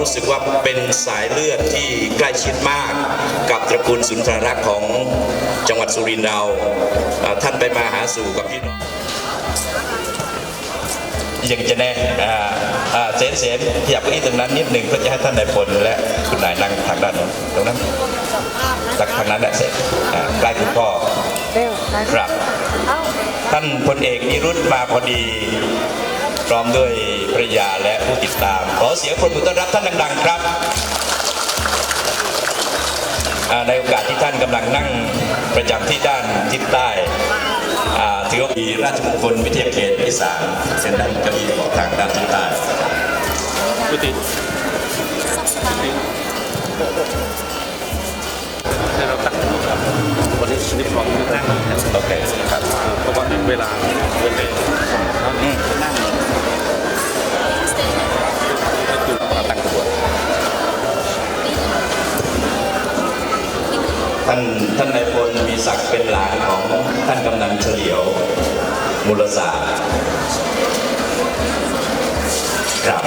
รู้สึกว่าเป็นสายเลือดที่ใกล้ชิดมาก กับตระกูลสุนทรรักษ์ของจังหวัดสุรินทร์เราอ่าท่านไปมาหาสู่กับพี่น้องยังจะแน่อ่าอ่าเซนเซนขยับเก้าอี้ตรงนั้นนิดหนึ่งเพื่อจะให้ท่านนายพลและคุณนายนั่งทางด้านโน้นตรงนั้นจากทางนั้นแหละเสร็จอ่าใกล้คุณพ่อเร็วไปครับเอ้าท่านพลเอกนิรุตมาพอดี พร้อมด้วยภรรยาและผู้ติดตาม ขอเสียงปรบมือต้อนรับท่านดังๆ ครับอ่าในโอกาสที่ท่านกำลังนั่งประจำที่ด้านทิศใต้อ่าถือว่ามีราชมงคลวิทยาเขตอีสานเป็นด้านกระบี่ของทางด้านทิศใต้กุฏิให้เราตั้งครับวันนี้นิพนธ์นั่งนะครับโอเคครับเออเพราะว่าเวลาเวลาเขาเนี่ยนั่ง ท่านท่านนายพลมีศักดิ์เป็นหลานของท่านกำนันเฉลียวมูลศาสตร์ครับ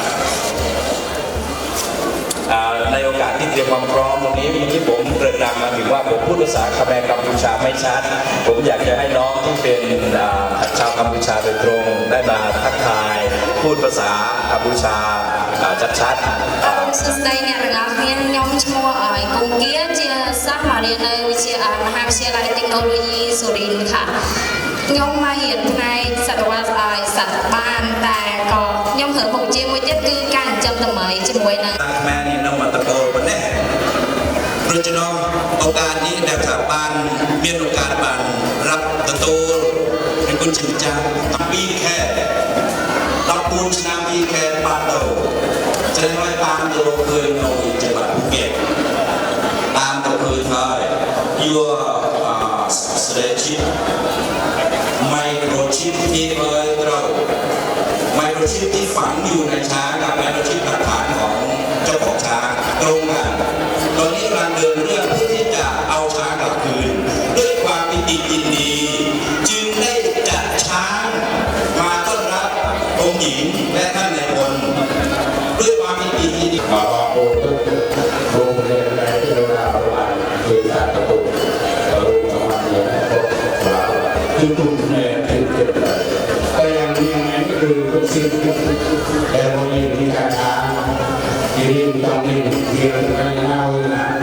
ในโอกาสที่เตรียมความพร้อมตรงนี้เมื่อกี้ผมเกริ่นนำมาถึงว่าผมพูดภาษาคาแมกัมพูชาไม่ชัด ผมอยากจะให้น้องที่เป็นอ่าชาวกัมพูชาโดยตรง ได้มาทักทาย พูดภาษากัมพูชาอ่าชัดๆอ่า សួស្តីអ្នកទាំងអស់គ្នាខ្ញុំឈ្មោះអយគង្គគាជាសិស្សមករៀននៅវិទ្យាអមហាវិទ្យាល័យ Technology សុរិនទ៍ค่ะខ្ញុំមករៀនផ្នែកសតវត្សអយសត្វបានតែក៏ខ្ញុំរើមុខជាមួយទៀតគឺការ ចាប់តម៉ៃជាមួយនឹងខ្មែរនេះនៅមកតកោប៉ុណ្ណេះព្រោះចំណងឱកាសនេះដែលថាបានមានឱកាសបានรับទទួលពីគុណជាម្ចាស់អំពីខែ14ឆ្នាំពីខែបាត់ដល់ចឹងហើយបានទៅរកឃើញនៅច្បាប់ភូកែបានទៅឃើញហើយយួរស្ត្រេជីម៉ៃក្រូជីទីបើត្រូវ โครชิปที่ฝังอยู่ในช้างกับไมโครชิปหลักฐานของเจ้าของช้างตรงกันตอนนี้กำลังเดินเรื่องเพื่อที่จะเอาช้างกลับคืน ด้วยความปิติยินดี จึงได้จัดช้างมาต้อนรับองค์หญิงและท่านนายพลด้วยความปิติยินดีมาว่าโอ้โรงเรียนในที่เราไดาวหลานคือสารกระตุกเราสมาธิพวกเราคือตุกเนี่ ทุกสิ่งแต่เรามีมีการทางที่นี่มีต้องมีเรื่องกาเงาน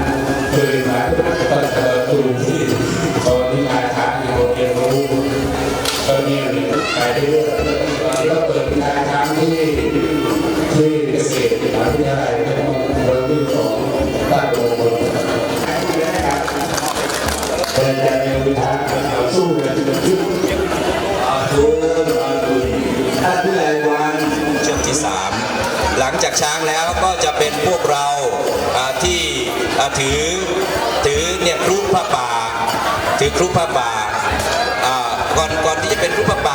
คือมาตั้งแต่ตุกที่ตอนนี้การทาที่เราเรียนรู้ตอนนี้ไปเรื่อยๆเราเปิดการทาที่ที่เกษตรมหาวิทยาลัยเทคโนโลยีของบ้านโรงพยาบาล จากช้างแล้วก็จะเป็นพวกเราที่ถือถือเนี่ยครุผ้าป่า ถือครุผ้าป่าอ่าก่อนก่อนที่จะเป็นครุผ้าป่า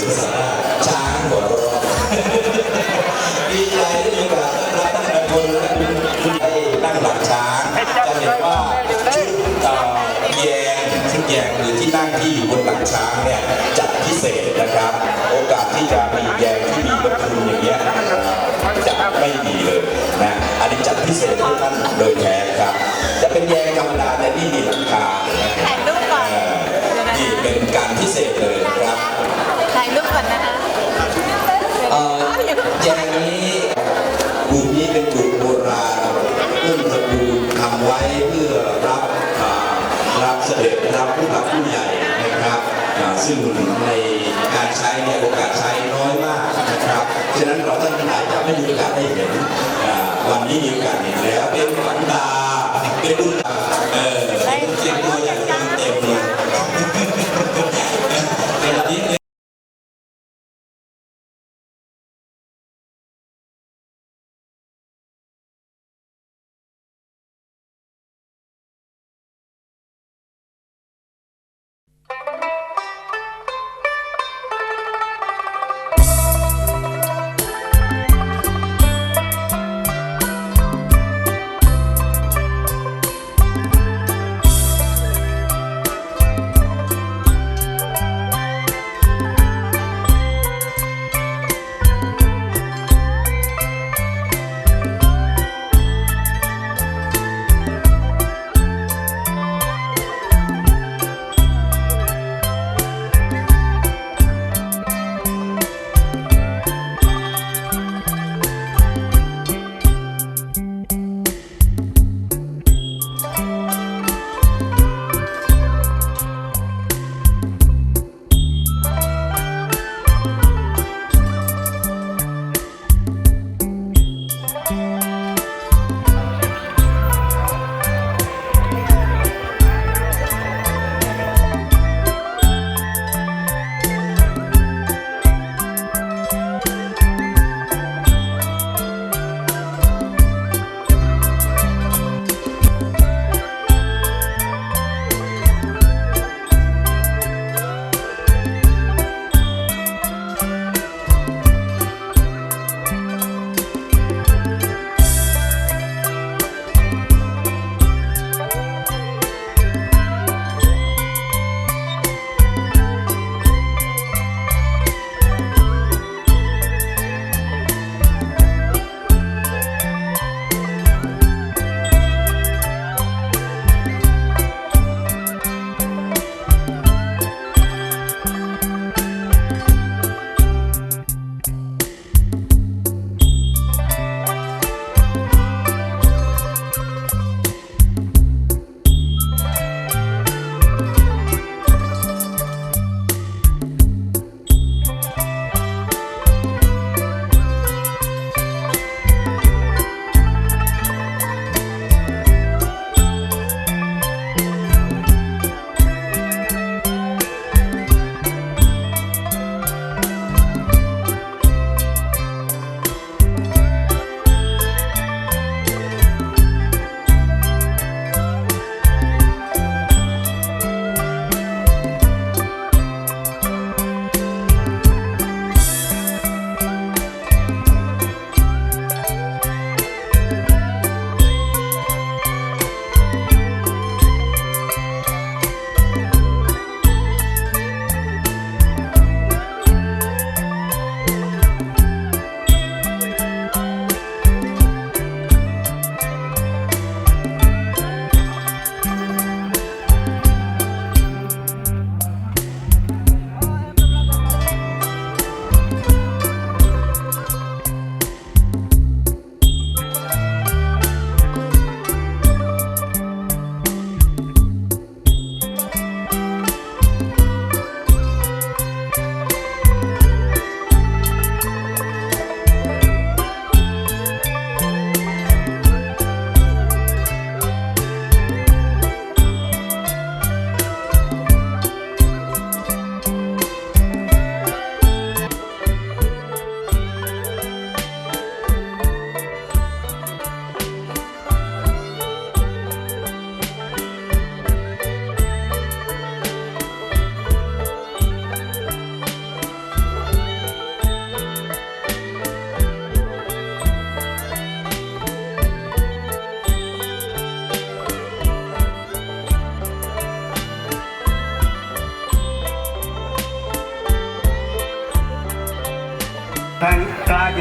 สื่อสารช้างหัวเราะดีใจที่มีโอกาสต้อนรับท่านนายพลและคุณคุณได้ตั้งหลักช้างจะเห็นว่าชุดแยงชุดแยงหรือที่นั่งที่อยู่บนหลังช้างเนี่ยจัดพิเศษนะครับ โอกาสที่จะมีแยงที่มีพระคุณอย่างเงี้ยจะไม่มีเลยนะอันนี้จัดพิเศษให้ท่านโดยแท้ครับ จะเป็นแยงธรรมดาแต่นี่มีหลังคาถ่ายรูปก่อนนี่เป็นการพิเศษเลยครับ ผู้หลักผู้ใหญ่นะครับอ่าซึ่งในการใช้เนี่ยโอกาสใช้น้อยมากนะครับฉะนั้นเราท่านทั้งหลายจะไม่มีโอกาสได้เห็นอ่าวันนี้มีโอกาสเห็นแล้วเป็นขวัญตาเป็นบุญตาเออเป็นเสียงตัวอย่าง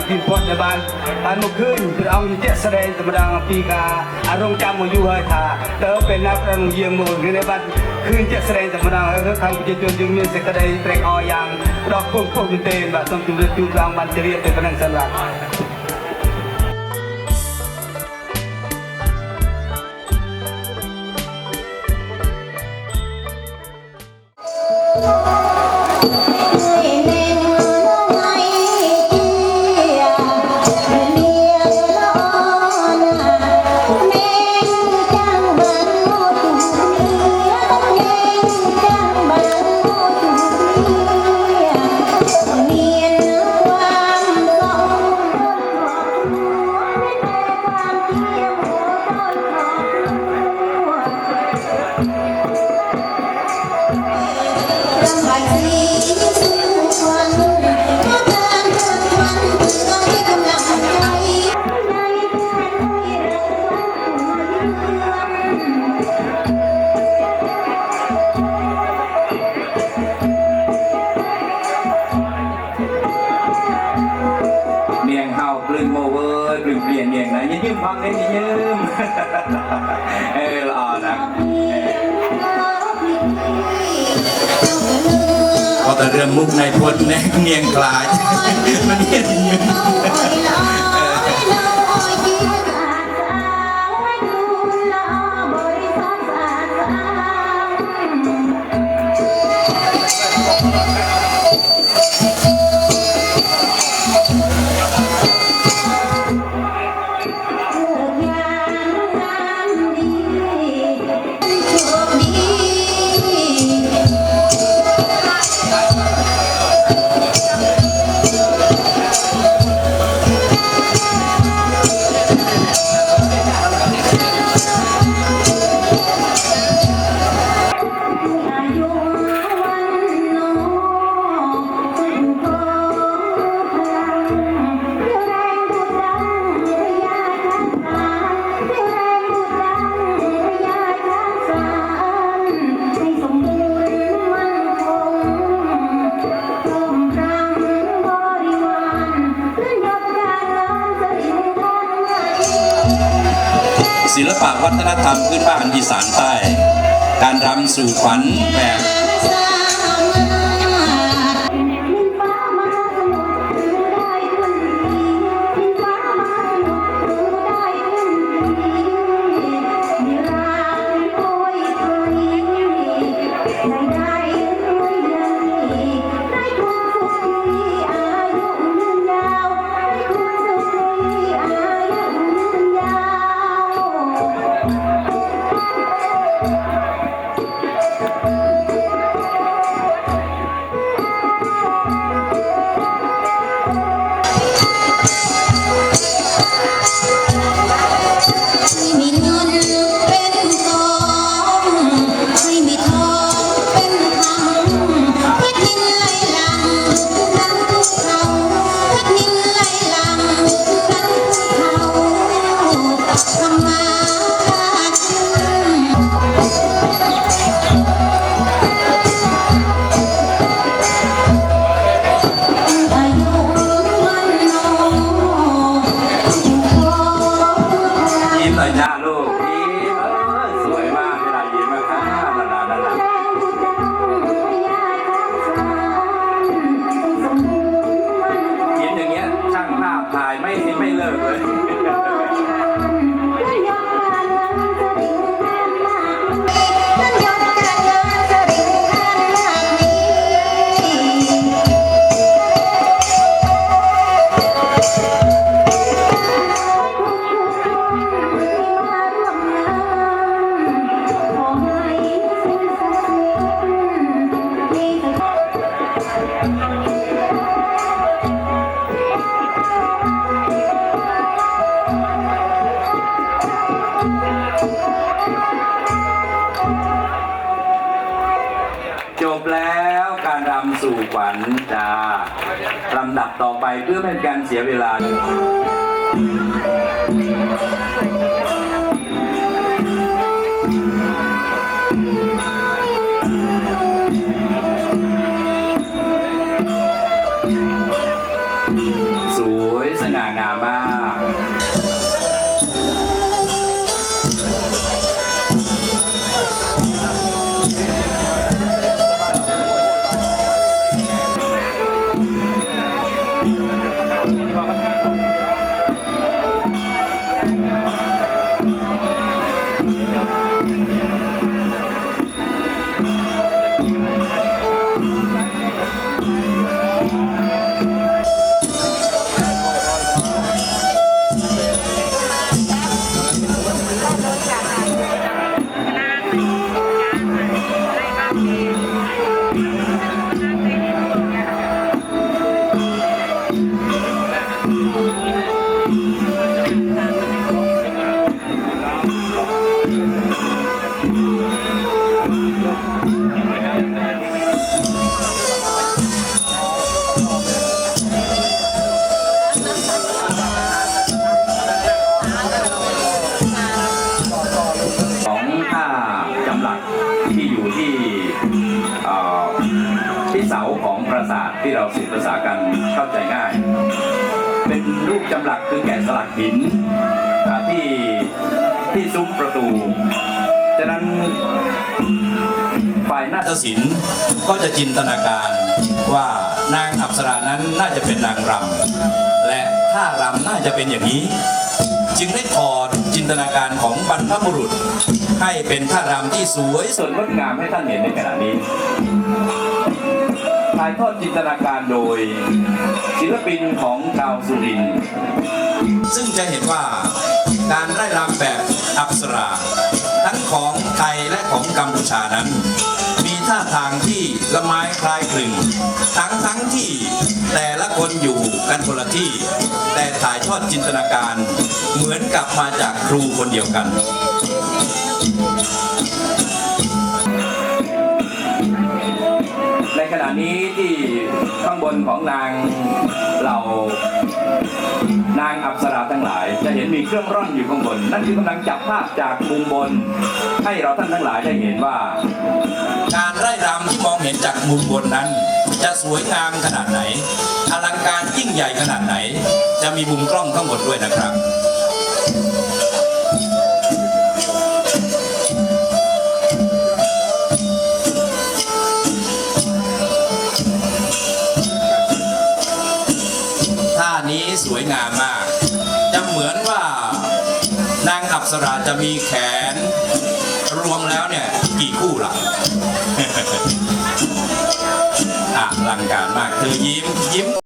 พินปอดในบ้านบ้านมุขึ้นคือเอาเจ็ดแสดงธรรมดาปีกาอารมณ์จำมาอยู่ให้ท่าเติมเป็นนับรังเยียงมือในบ้านคืนเจ็ดแสดงธรรมดาเออทางปุญแจจนจึงมีเสกได้เตรกออย่างดอกพุ่งพุ่งเต็มแบบสมจุดจุดรางบันเจริญเป็นพนังสลัก Oh แต่เรื่องมุกในพลเนี่ยเมียงกลายมันเห็น วัฒนธรรมพื้นบ้านอีสานใต้ การรำสู่ขวัญแบบ จบแล้วการรำสู่ขวัญจ้าลำดับต่อไปเพื่อไม่เป็นการเสียเวลา Yeah. เป็นรูปจำหลักคือแกะสลักหินที่ที่ซุ้มประตูฉะนั้นฝ่ายนาฏศิลป์ก็จะจินตนาการว่านางอัปสรานั้นน่าจะเป็นนางรำและท่ารำน่าจะเป็นอย่างนี้ จึงได้ถอดจินตนาการของบรรพบุรุษ ให้เป็นท่ารำที่สวยสดงดงามให้ท่านเห็นในขณะนี้ ถ่ายทอดจินตนาการโดย ศิลปินของชาวสุรินทร์ซึ่งจะเห็นว่าการไล่รำแบบอัปสรา ทั้งของไทยและของกัมพูชานั้น มีท่าทางที่ละไม้คล้ายคลึงทั้งทั้งที่แต่ละคนอยู่กันคนละที่ แต่ถ่ายทอดจินตนาการเหมือนกับมาจากครูคนเดียวกัน นี้ที่ข้างบนของนางเหล่านางอัปสราทั้งหลาย จะเห็นมีเครื่องร่อนอยู่ข้างบน นั่นคือกำลังจับภาพจากมุมบน ให้เราท่านทั้งหลายได้เห็นว่า การไร่รำที่มองเห็นจากมุมบนนั้น จะสวยงามขนาดไหนอลังการยิ่งใหญ่ขนาดไหน จะมีมุมกล้องข้างบนด้วยนะครับ สวยงามมาก จะเหมือนว่านางอับสราจะมีแขน รวมแล้วเนี่ยกี่คู่ล่ะอะอลังการมากเธอยิ้มยิ้ม